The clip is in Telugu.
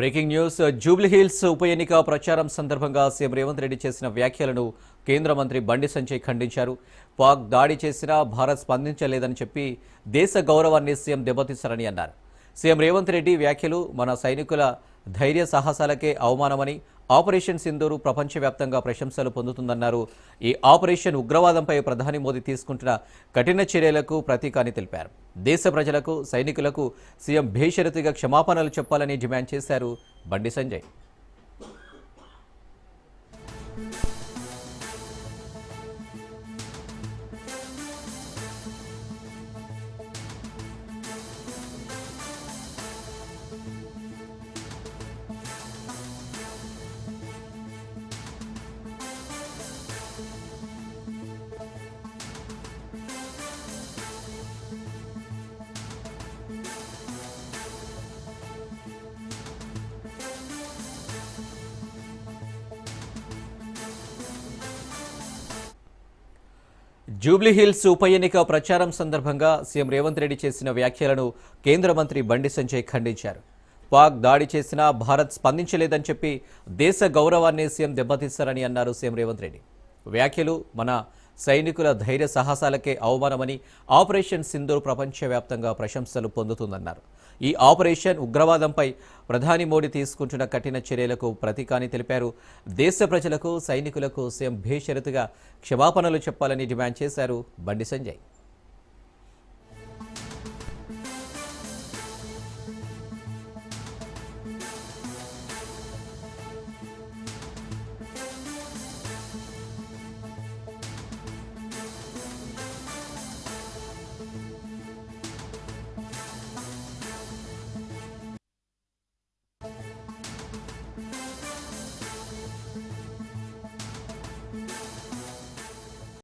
Breaking news. జూబ్లీహిల్స్ ఉప ఎన్నిక ప్రచారం సందర్భంగా సీఎం రేవంత్ రెడ్డి చేసిన వ్యాఖ్యలను కేంద్ర మంత్రి బండి సంజయ్ ఖండించారు. పాక్ దాడి చేసినా భారత్ స్పందించలేదని చెప్పి దేశ గౌరవాన్ని సీఎం దెబ్బతీస్తారని అన్నారు. సీఎం రేవంత్ రెడ్డి వ్యాఖ్యలు మన సైనికుల ధైర్య సాహసాలకే అవమానమని ఆపరేషన్ సింధూరు ప్రపంచవ్యాప్తంగా ప్రశంసలు పొందుతుందన్నారు. ఈ ఆపరేషన్ ఉగ్రవాదంపై ప్రధాని మోదీ తీసుకుంటున్న కఠిన చర్యలకు ప్రతీకాన్ని తెలిపారు. దేశ ప్రజలకు సైనికులకు సీఎం భేషరతిగా క్షమాపణలు చెప్పాలని డిమాండ్ చేశారు బండి సంజయ్. జూబ్లీహిల్స్ ఉప ఎన్నిక ప్రచారం సందర్భంగా సీఎం రేవంత్ రెడ్డి చేసిన వ్యాఖ్యలను కేంద్ర మంత్రి బండి సంజయ్ ఖండించారు. పాక్ దాడి చేసినా భారత్ స్పందించలేదని చెప్పి దేశ గౌరవాన్ని సీఎం దెబ్బతీస్తారని అన్నారు సీఎం రేవంత్ రెడ్డి. వ్యాఖ్యలు మన సైనికుల ధైర్య సాహసాలకే అవమానమని ఆపరేషన్ సింధూర్ ప్రపంచవ్యాప్తంగా ప్రశంసలు పొందుతుందన్నారు. ఈ ఆపరేషన్ ఉగ్రవాదంపై ప్రధాని మోడీ తీసుకుంటున్న కఠిన చర్యలకు ప్రతీకాని తెలిపారు. దేశ ప్రజలకు సైనికులకు సీఎం భేషరతుగా క్షమాపణలు చెప్పాలని డిమాండ్ చేశారు బండి సంజయ్.